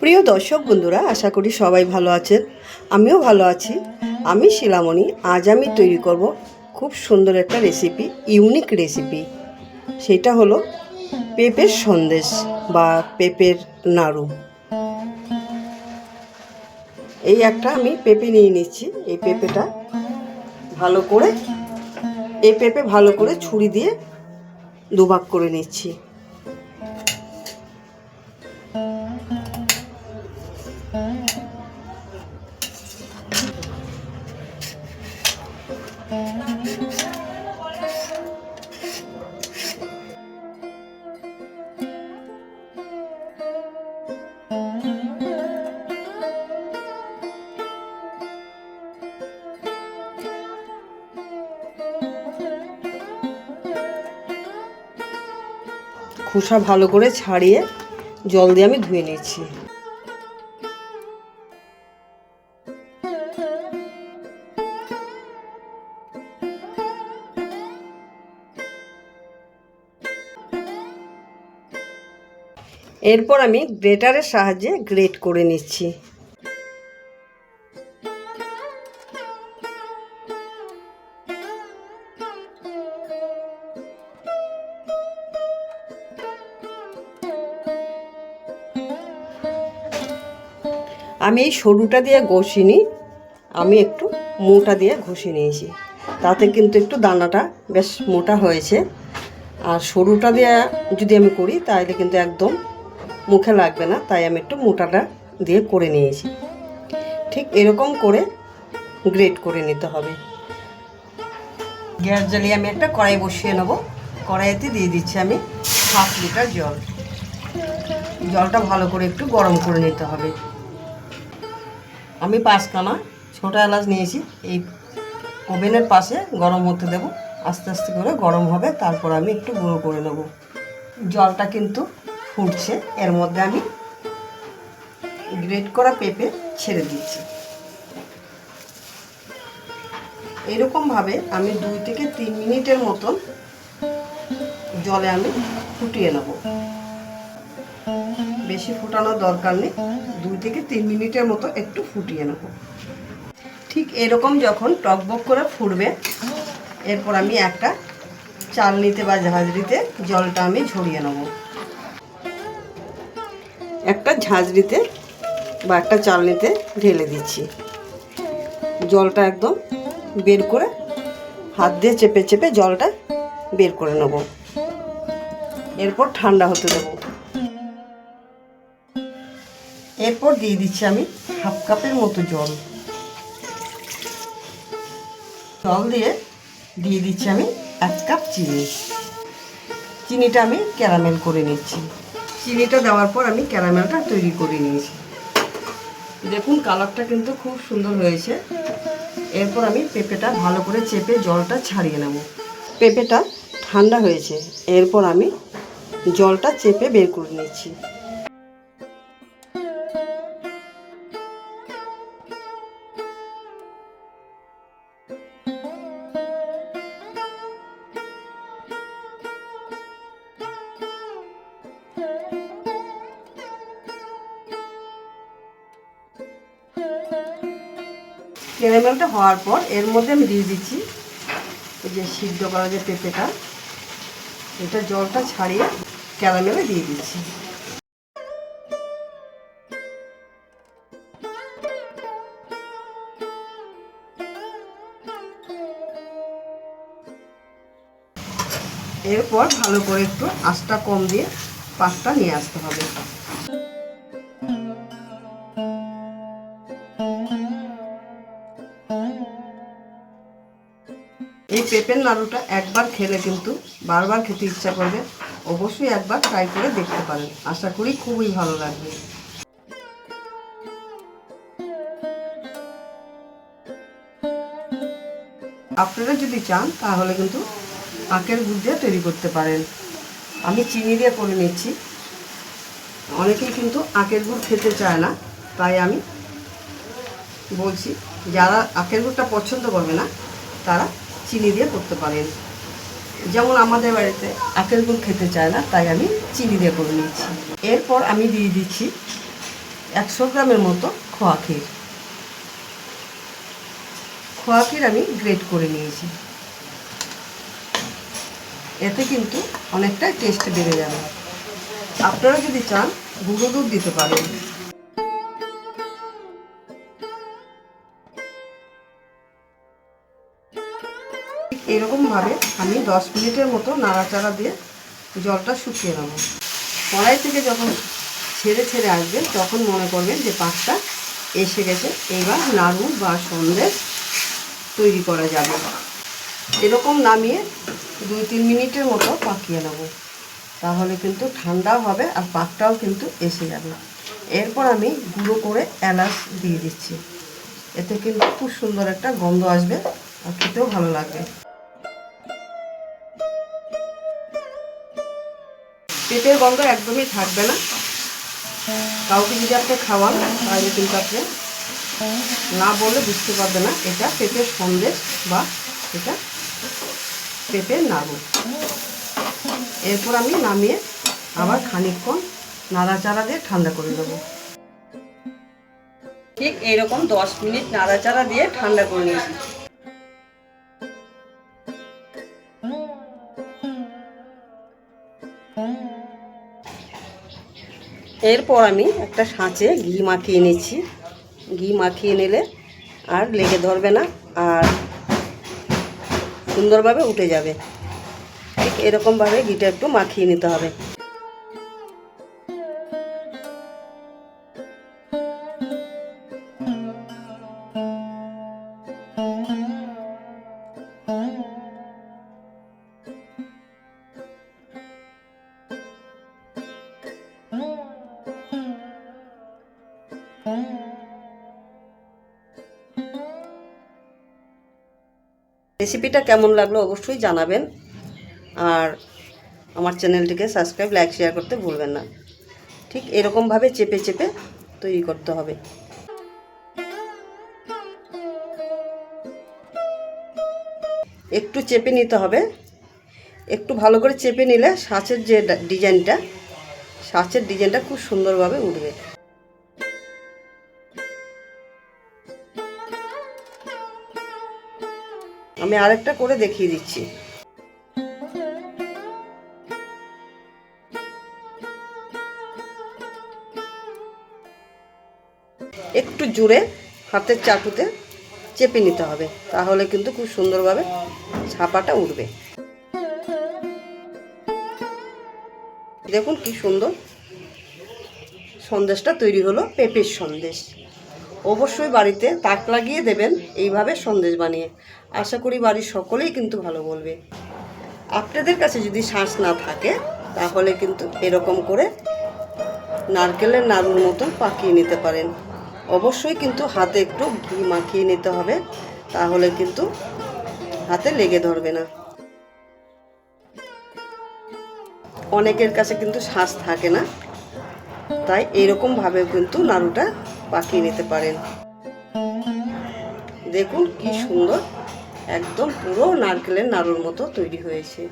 প্রিয় দর্শক বন্ধুরা, আশা করি সবাই ভালো আছেন। আমিও ভালো আছি। আমি শিলামণি, আজ আমি তৈরি করব খুব সুন্দর একটা রেসিপি ইউনিক রেসিপি সেটা হলো পেঁপের সন্দেশ বা পেঁপের নাড়ু। এই একটা আমি পেঁপে নিয়ে নিচ্ছি। এই পেঁপেটা ভালো করে, এই পেঁপে ভালো করে ছুরি দিয়ে দুভাগ করে নিচ্ছি। খোসা ভালো করে ছাড়িয়ে জল দিয়ে আমি ধুয়ে নিচ্ছি এরপর আমি গ্রেটারের সাহায্যে গ্রেট করে নিচ্ছি। আমি এই সরুটা দিয়ে ঘষিনি, আমি একটু মোটা দিয়ে ঘষে নিয়েছি। তাতে কিন্তু একটু দানাটা বেশ মোটা হয়েছে। আর সরুটা দিয়ে যদি আমি করি, তাহলে কিন্তু একদম মুখে লাগবে না, তাই আমি একটু মোটাটা দিয়ে করে নিয়েছি। ঠিক এরকম করে গ্রেট করে নিতে হবে। গ্যাস জ্বালিয়ে আমি একটা কড়াই বসিয়ে নেব। কড়াইতে দিয়ে দিচ্ছি আমি হাফ লিটার জল। জলটা ভালো করে একটু গরম করে নিতে হবে। আমি পাঁচখানা ছোটো এলাচ নিয়েছি। এই ওভেনের পাশে গরম হতে দেবো। আস্তে আস্তে করে গরম হবে, তারপর আমি একটু গুঁড়ো করে নেব। জলটা কিন্তু ফুটছে, এর মধ্যে আমি গ্রেট করা পেঁপে ছেড়ে দিচ্ছি। এরকমভাবে আমি দুই থেকে তিন মিনিটের মতন জলে আমি ফুটিয়ে নেব। বেশি ফোটানোর দরকার নেই। দুই থেকে তিন মিনিটের মতো একটু ফুটিয়ে নেব। ঠিক এরকম যখন টকবক করে ফুটবে, এরপর আমি একটা চালনিতে বা ঝাঁঝরিতে জলটা আমি ঝরিয়ে নেব। একটা ঝাঁঝরিতে বা একটা চালনিতে ঢেলে দিচ্ছি। জলটা একদম বের করে হাত দিয়ে চেপে চেপে জলটা বের করে নেব। এরপর ঠান্ডা হতে দেবো। এরপর দিয়ে দিচ্ছি আমি হাফ কাপের মতো জল। জল দিয়ে দিয়ে দিচ্ছি আমি এক কাপ চিনি। চিনিটা আমি ক্যারামেল করে নিচ্ছি। চিনিটা দেওয়ার পর আমি ক্যারামেলটা তৈরি করে নিয়েছি। দেখুন কালারটা কিন্তু খুব সুন্দর হয়েছে। এরপর আমি পেঁপেটা ভালো করে চেপে জলটা ছাড়িয়ে নেব। পেঁপেটা ঠান্ডা হয়েছে। এরপর আমি জলটা চেপে বের করে নিচ্ছি। ক্যারামেলটা হওয়ার পর এর মধ্যে আমি দিয়ে দিচ্ছি এই যে সিদ্ধ করা যে পেঁপেটা, এটা জলটা ছাড়িয়ে ক্যারামেলে দিয়ে দিচ্ছি। এরপর ভালো করে একটু আঁচটা কম দিয়ে পাকটা নিয়ে আসতে হবে। এই পেঁপের নাড়ুটা একবার খেলে কিন্তু বারবার খেতে ইচ্ছা করবে। অবশ্যই একবার ট্রাই করে দেখতে পারেন। আশা করি খুবই ভালো লাগবে। আপনারা যদি চান, তাহলে কিন্তু আখের গুড় দিয়ে তৈরি করতে পারেন। আমি চিনি দিয়ে করে নিচ্ছি। অনেকেই কিন্তু আখের গুড় খেতে চায় না, তাই আমি বলছি, যারা আখের গুড়টা পছন্দ করবে না, তারা চিনি দিয়ে করতে পারেন। যেমন আমাদের বাড়িতে আখের গুড় খেতে চায় না, তাই আমি চিনি দিয়ে করে নিচ্ছি এরপর আমি দিয়ে দিচ্ছি একশো গ্রামের মতো খোয়া ক্ষীর। খোয়া ক্ষীর আমি গ্রেট করে নিয়েছি। এতে কিন্তু অনেকটাই টেস্ট বেড়ে যাবে। আপনারা যদি চান, গুঁড়ো দুধ দিতে পারেন। এরকমভাবে আমি দশ মিনিটের মতো নাড়াচাড়া দিয়ে জলটা শুকিয়ে নেব। কড়াই থেকে যখন ছেড়ে ছেড়ে আসবে, তখন মনে করবেন যে পাকটা এসে গেছে। এবার নাড়ু বা সন্দেশ তৈরি করা যাবে। এরকম নামিয়ে দুই তিন মিনিটের মতো পাকিয়ে নেব। তাহলে কিন্তু ঠান্ডাও হবে আর পাকটাও কিন্তু এসে যাবে। এরপর আমি গুঁড়ো করে এলাচ দিয়ে দিচ্ছি। এতে কিন্তু খুব সুন্দর একটা গন্ধ আসবে আর খেতেও ভালো লাগবে। পেটের গন্ধ একদমই থাকবে না। কাউকে যদি আপনি খাওয়ান, তাহলে কিন্তু আপনি না বললে বুঝতে পারবে না এটা পেঁপের সন্দেশ বা এটা পেঁপের নাড়ু। এরপর আমি নামিয়ে আবার খানিকক্ষণ নাড়াচাড়া দিয়ে ঠান্ডা করে দেবো ঠিক এইরকম দশ মিনিট নাড়াচাড়া দিয়ে ঠান্ডা করে নিয়েছি। এরপর আমি একটা সাঁচে ঘি মাখিয়ে নিচ্ছি ঘি মাখিয়ে নিলে আর লেগে ধরবে না আর সুন্দরভাবে উঠে যাবে। ঠিক এরকমভাবে ঘিটা একটু মাখিয়ে নিতে হবে। রেসিপিটা কেমন লাগল অবশ্যই জানাবেন। আর আমার চ্যানেলটিকে সাবস্ক্রাইব লাইক শেয়ার করতে ভুলবেন না। ঠিক এরকমভাবে চেপে চেপে তৈরি করতে হবে। একটু চেপে নিতে হবে। একটু ভালো করে চেপে নিলে সাঁচের যে ডিজাইনটা, সাঁচের ডিজাইনটা খুব সুন্দরভাবে উঠবে। আমি আরেকটা করে দেখিয়ে দিচ্ছি। একটু জুড়ে হাতের চাটুতে চেপে নিতে হবে, তাহলে কিন্তু খুব সুন্দরভাবে ছাপাটা উঠবে। দেখুন কি সুন্দর সন্দেশটা তৈরি হলো, পেঁপের সন্দেশ। অবশ্যই বাড়িতে তাক লাগিয়ে দেবেন এইভাবে সন্দেশ বানিয়ে। আশা করি বাড়ির সকলেই কিন্তু ভালো বলবে। আপনাদের কাছে যদি শ্বাস না থাকে, তাহলে কিন্তু এরকম করে নারকেলের নাড়ুর মতন পাকিয়ে নিতে পারেন। অবশ্যই কিন্তু হাতে একটু ঘি মাখিয়ে নিতে হবে, তাহলে কিন্তু হাতে লেগে ধরবে না। অনেকের কাছে কিন্তু শ্বাস থাকে না, তাই এইরকমভাবে কিন্তু নাড়ুটা পাকিয়ে নিতে পারেন। দেখুন কি সুন্দর একদম পুরো নারকেলের নাড়ুর মতো তৈরি হয়েছে।